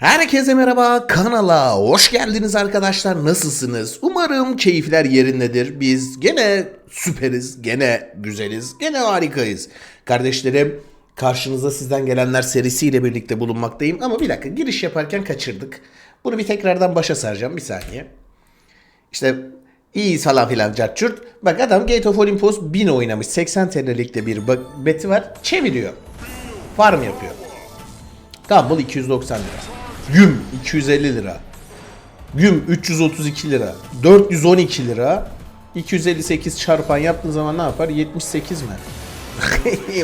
Herkese merhaba kanala hoş geldiniz arkadaşlar nasılsınız? Umarım keyifler yerindedir. Biz gene süperiz, gene güzeliz, gene harikayız. Kardeşlerim karşınızda sizden gelenler serisiyle birlikte bulunmaktayım. Ama bir dakika giriş yaparken kaçırdık. Bunu bir tekrardan başa saracağım bir saniye. İşte iyi falan filan carçurt. Bak adam Gate of Olympus 1000 oynamış. 80 TL'likte bir beti var. Çeviriyor. Farm yapıyor. Gumball 290 lira. Güm 250 lira. Güm 332 lira. 412 lira. 258 çarpan yaptığın zaman ne yapar? 78 mi?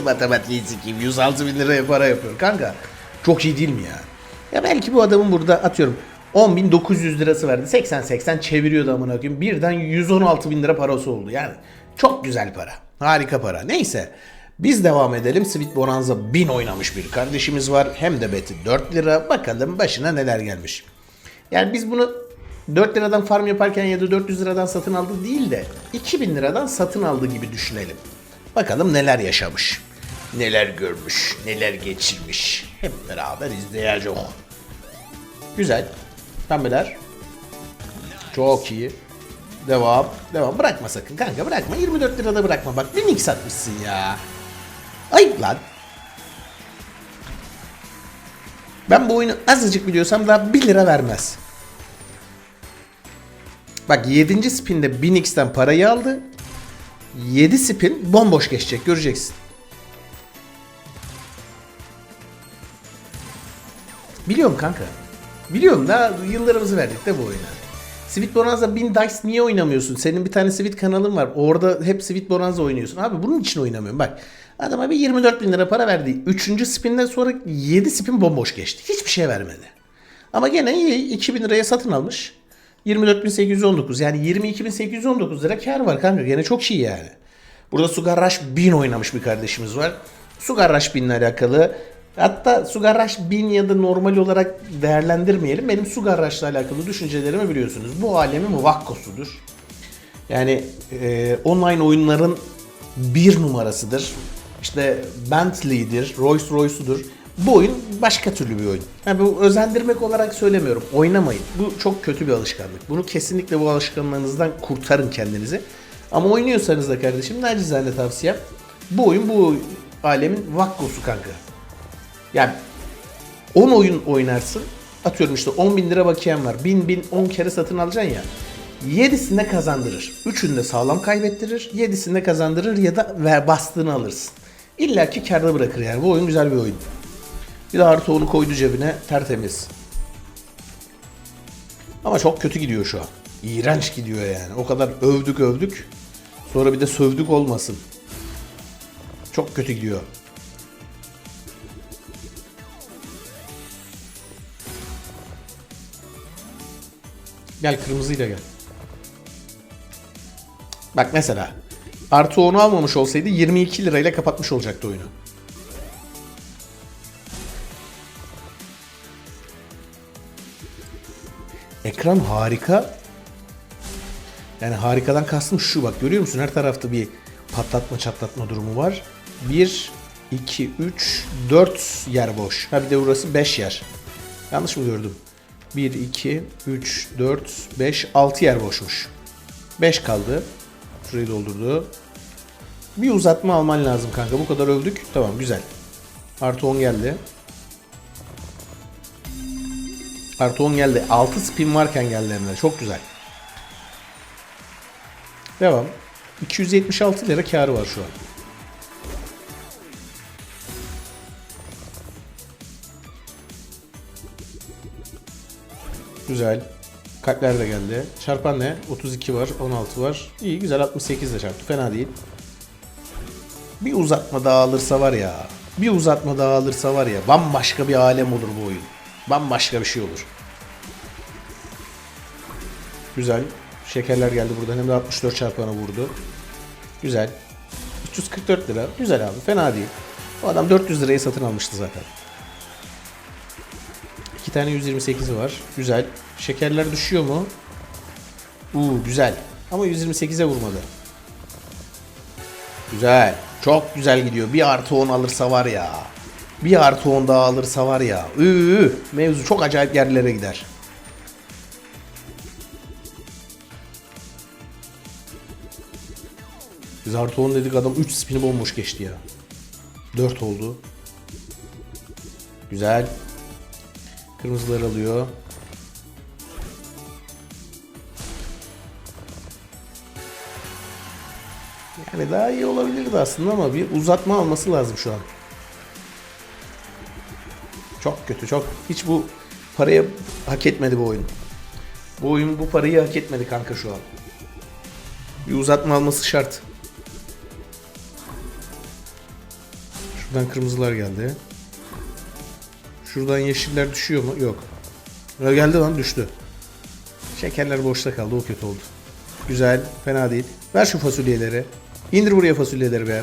Matematiği sikeyim. 106 bin liraya para yapıyor. Kanka çok iyi değil mi ya? Ya belki bu adamın burada atıyorum 10.900 lirası verdi. 80-80 çeviriyordu amına koyayım. Birden 116 bin lira parası oldu. Yani çok güzel para. Harika para. Neyse. Biz devam edelim. Sweet Bonanza 1000 oynamış bir kardeşimiz var. Hem de beti 4 lira. Bakalım başına neler gelmiş. Yani biz bunu 4 liradan farm yaparken ya da 400 liradan satın aldı değil de 2000 liradan satın aldı gibi düşünelim. Bakalım neler yaşamış. Neler görmüş, neler geçirmiş. Hep beraber izleyeceğiz. Güzel. Pembeler. Çok iyi. Devam. Devam. Bırakma sakın kanka bırakma. 24 lirada bırakma. Bak bir nick satmışsın ya. Ayıp lan. Ben bu oyunu azıcık biliyorsam daha 1 lira vermez. Bak 7. spinde 1000x'ten parayı aldı. 7 spin bomboş geçecek göreceksin. Biliyorum kanka. Biliyorum da yıllarımızı verdik de bu oyuna. Sweet Bonanza 1000 Dice niye oynamıyorsun? Senin bir tane Sweet kanalın var. Orada hep Sweet Bonanza oynuyorsun. Abi bunun için oynamıyorum. Bak adama bir 24 bin lira para verdi. Üçüncü spinden sonra 7 spin bomboş geçti. Hiçbir şey vermedi. Ama gene iyi 2000 liraya satın almış. 24.819 yani 22.819 lira kar var kanka. Gene çok iyi yani. Burada Sugar Rush 1000 oynamış bir kardeşimiz var. Sugar Rush 1000 ile alakalı hatta Sugar Rush 1000 ya da normal olarak değerlendirmeyelim. Benim Sugar Rush ile alakalı düşüncelerimi biliyorsunuz. Bu alemin vakkosudur. Yani e, online oyunların bir numarasıdır. İşte Bentley'dir, Rolls Royce'udur. Bu oyun başka türlü bir oyun. Yani bu özendirmek olarak söylemiyorum. Oynamayın. Bu çok kötü bir alışkanlık. Bunu kesinlikle bu alışkanlığınızdan kurtarın kendinizi. Ama oynuyorsanız da kardeşim nacizane tavsiyem. Bu oyun bu alemin vakkosu kanka. Yani 10 oyun oynarsın. Atıyorum işte 10 bin lira bakiyen var. 1000 bin 10 kere satın alacaksın ya. 7'sinde kazandırır. 3'ünde sağlam kaybettirir. 7'sinde kazandırır ya da ver bastığını alırsın. İlla ki karda bırakır yani. Bu oyun güzel bir oyun. Bir de artı onu koydu cebine tertemiz. Ama çok kötü gidiyor şu an. İğrenç gidiyor yani. O kadar övdük övdük. Sonra bir de sövdük olmasın. Çok kötü gidiyor. Gel kırmızıyla gel. Bak mesela. Artı 10'u almamış olsaydı 22 lirayla kapatmış olacaktı oyunu. Ekran harika. Yani harikadan kastım şu bak görüyor musun? Her tarafta bir patlatma çatlatma durumu var. 1, 2, 3, 4 yer boş. Ha bir de burası 5 yer. Yanlış mı gördüm? 1, 2, 3, 4, 5, 6 yer boşmuş. 5 kaldı. Şurayı doldurdu. Bir uzatma alman lazım kanka. Bu kadar övdük. Tamam güzel. Artı 10 geldi. Artı 10 geldi. 6 spin varken geldi hem de. Çok güzel. Devam. 276 lira karı var şu an. Güzel. Kalpler de geldi. Çarpan ne? 32 var, 16 var. İyi güzel 68 de çarptı. Fena değil. Bir uzatma daha alırsa var ya. Bir uzatma daha alırsa var ya. Bambaşka bir alem olur bu oyun. Bambaşka bir şey olur. Güzel. Şekerler geldi buradan. Hem de 64 çarpana vurdu. Güzel. 344 lira. Güzel abi. Fena değil. O adam 400 liraya satın almıştı zaten. Tane 128'i var. Güzel. Şekerler düşüyor mu? Uuu güzel. Ama 128'e vurmadı. Güzel. Çok güzel gidiyor. Bir artı 10 alırsa var ya. Bir artı 10 daha alırsa var ya. Üü, mevzu çok acayip yerlere gider. Biz artı 10 dedik adam 3 spini bomboş geçti ya. 4 oldu. Güzel. Kırmızılar alıyor. Yani daha iyi olabilirdi aslında ama bir uzatma alması lazım şu an. Çok kötü çok. Hiç bu parayı hak etmedi bu oyun. Bu oyun bu parayı hak etmedi kanka şu an. Bir uzatma alması şart. Şuradan kırmızılar geldi. Şuradan yeşiller düşüyor mu? Yok. Ya geldi lan düştü. Şekerler boşta kaldı. O kötü oldu. Güzel. Fena değil. Ver şu fasulyeleri. İndir buraya fasulyeleri be.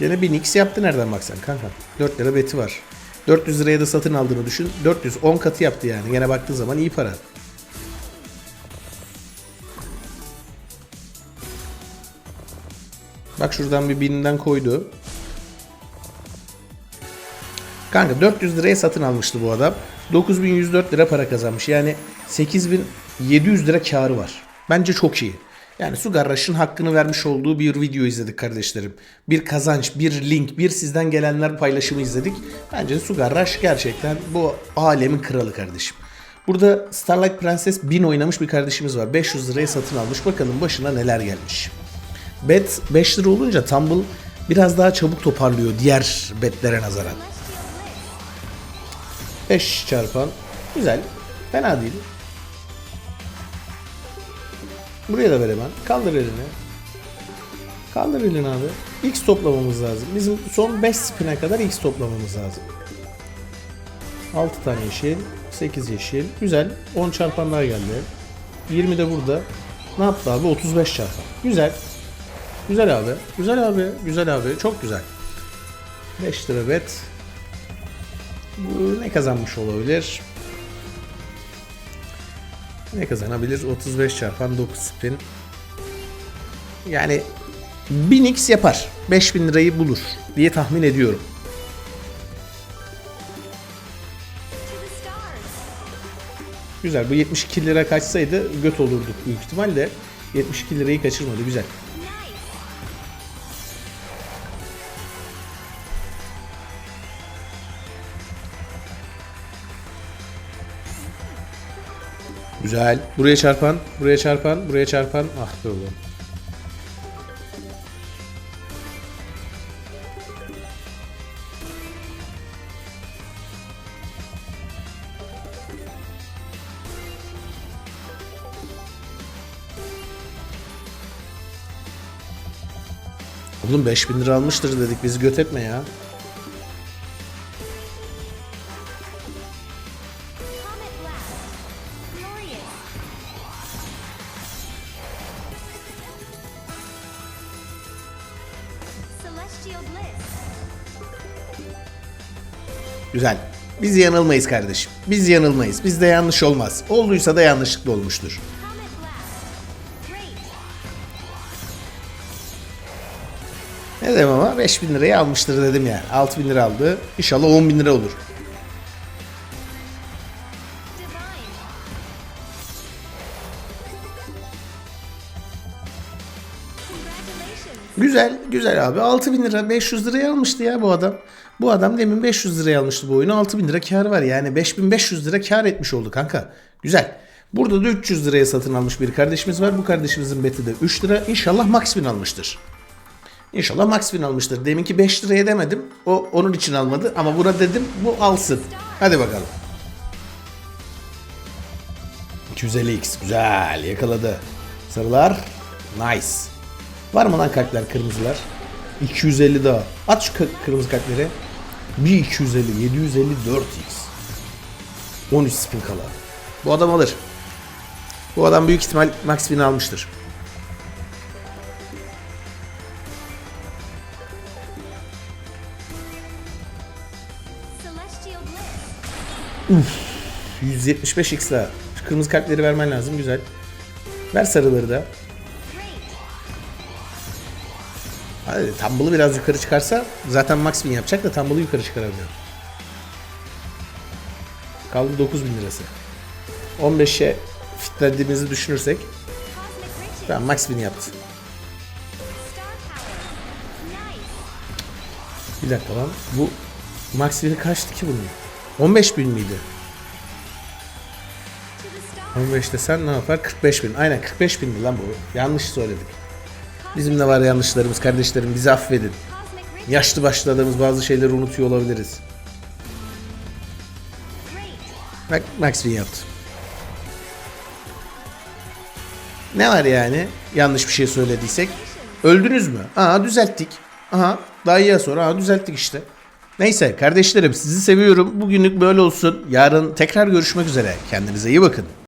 Yine bir Nix yaptı nereden baksan kanka. 4 lira beti var. 400 liraya da satın aldığını düşün. 410 katı yaptı yani. Yine baktığı zaman iyi para. Bak şuradan bir binden koydu. Kanka 400 liraya satın almıştı bu adam. 9104 lira para kazanmış. Yani 8700 lira karı var. Bence çok iyi. Yani Su Garraş'ın hakkını vermiş olduğu bir video izledik kardeşlerim. Bir kazanç, bir link, bir sizden gelenler paylaşımı izledik. Bence Su Garraş gerçekten bu alemin kralı kardeşim. Burada Starlight Princess 1000 oynamış bir kardeşimiz var. 500 liraya satın almış. Bakalım başına neler gelmiş. Bet 5 lira olunca Tumble biraz daha çabuk toparlıyor diğer betlere nazaran. 5 çarpan. Güzel. Fena değil. Buraya da ver hemen. Kaldır elini. Kaldır elini abi. X toplamamız lazım. Bizim son 5 spin'e kadar X toplamamız lazım. 6 tane yeşil. 8 yeşil. Güzel. 10 çarpan daha geldi. 20 de burada. Ne yaptı abi? 35 çarpan. Güzel. Güzel abi. Güzel abi. Güzel abi. Çok güzel. 5 lira bet. Ne kazanmış olabilir? Ne kazanabilir? 35 çarpan 9 spin. Yani 1000x yapar. 5000 lirayı bulur diye tahmin ediyorum. Güzel. Bu 72 lira kaçsaydı göt olurduk büyük ihtimalle. 72 lirayı kaçırmadı. Güzel. Güzel. Buraya çarpan, buraya çarpan, buraya çarpan. Ah be oğlum. Oğlum 5000 lira almıştır dedik bizi göt etme ya. Güzel. Biz yanılmayız kardeşim. Biz yanılmayız. Bizde yanlış olmaz. Olduysa da yanlışlıkla olmuştur. Ne dedim ama 5000 lirayı almıştır dedim ya. 6000 lira aldı. İnşallah 10 bin lira olur. Güzel, güzel abi. 6000 lira, 500 liraya almıştı ya bu adam. Bu adam demin 500 liraya almıştı bu oyunu. 6000 lira kar var. Yani 5500 lira kar etmiş oldu kanka. Güzel. Burada da 300 liraya satın almış bir kardeşimiz var. Bu kardeşimizin beti de 3 lira. İnşallah max almıştır. İnşallah max win almıştır. Deminki 5 liraya demedim. O onun için almadı ama buna dedim bu alsın. Hadi bakalım. 250x güzel yakaladı. Sarılar nice. Var mı lan kalpler kırmızılar? 250 daha. At şu kı- kırmızı kalpleri. Bir 250 754x. 13 spin kala. Bu adam alır. Bu adam büyük ihtimal max win almıştır. Bliss. 175 x daha. Şu kırmızı kalpleri vermen lazım güzel. Ver sarıları da. Hadi Tumble'ı biraz yukarı çıkarsa zaten max yapacak da Tumble'ı yukarı çıkaramıyor. Kaldı 9000 lirası. 15'e fitlediğimizi düşünürsek ben max yaptı. Bir dakika lan. Bu max kaçtı ki bunun? 15 bin miydi? To the star. 15'te sen ne yapar? 45 bin. Aynen 45 bindi lan bu. Yanlış söyledik. Bizim de var yanlışlarımız kardeşlerim. Bizi affedin. Yaşlı başladığımız bazı şeyleri unutuyor olabiliriz. Bak Max Win yaptı. Ne var yani? Yanlış bir şey söylediysek. Öldünüz mü? Aa düzelttik. Aha daha iyi sonra aa düzelttik işte. Neyse kardeşlerim sizi seviyorum. Bugünlük böyle olsun. Yarın tekrar görüşmek üzere. Kendinize iyi bakın.